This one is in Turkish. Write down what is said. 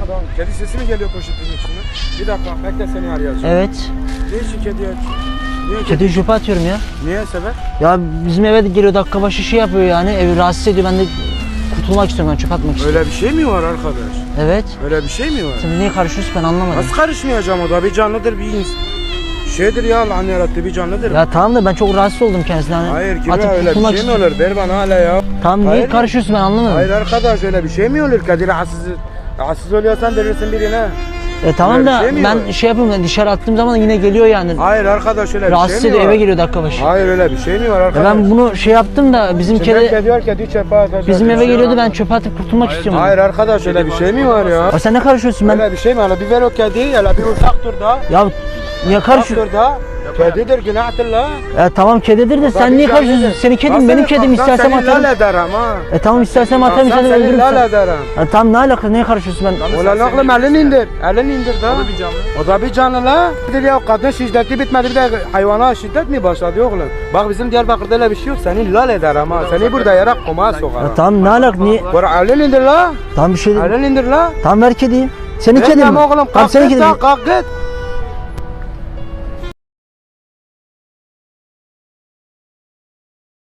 Pardon. Kedi sesi mi geliyor poşetin içinden? Bir dakika bekle seni arayacağım. Evet. Ne için kedi? Niye kedi? Kedi atıyorum ya. Niye sebep? Ya bizim eve de geliyor dakika başı şey yapıyor yani. Evi rahatsız ediyor. Ben de kurtulmak istiyorum. Ben çöp atmak istiyorum. Öyle bir şey mi var arkadaş? Evet. Öyle bir şey mi var? Sen niye karışıyorsun ben anlamadım. Nasıl karışmayacağım o da bir canlıdır bir ins. Şeydir ya Allah'ın yarattığı bir canlıdır. Ya tamam da ben çok rahatsız oldum kendisine. Hani Hayır gibi atıp öyle bir şey mi istiyorum. olur? Ver bana hala ya. Tamam niye Hayır. karışıyorsun ben anlamadım. Hayır arkadaş öyle bir şey mi olur? Kedi rahatsız, rahatsız oluyorsan verirsin birine. E tamam Öyle bir da şey mi ben var? şey yapıyorum ben dışarı attığım zaman yine geliyor yani. Hayır arkadaş öyle bir Rahatsız şey mi ediyor var? eve geliyor dakika başı. Hayır öyle bir şey mi var Ya arkadaş? ben bunu şey yaptım da bizim Şimdi kedi kedi var kedi çöpe atacak. bizim eve geliyordu ben çöpe atıp kurtulmak istiyorum. Hayır arkadaş öyle bir şey mi var ya? Ya sen ne karışıyorsun ben? Öyle bir şey mi? Hele bir ver o kediyi, hele bir uzaktır da. Ya niye karışıyorsun? Uzaktır da. Kedidir günahtır la. Ya tamam kedidir de sen niye karışıyorsun? Senin kedin benim kedim istersem atarım. lal ederim ha. E tamam istersem atarım seni öldürürüm. lal ederim. Ya tamam ne alaka niye karışıyorsun ben? Ulan oğlum elini indir. Elini indir da. O da bir canlı. O da bir canlı la. Nedir ya kadın şiddeti bitmedi bir de hayvana şiddet mi başladı oğlum? Bak bizim Diyarbakır'da öyle bir şey yok. Seni lal ederim ha. Seni burada yarak kuma sokarım. Ya tamam ne alaka niye? Bora elini indir la. Tamam bir şey değil. Elini indir la. Tamam ver kediyi. Senin kedin mi? oğlum Tamam kalk senin git kalk git.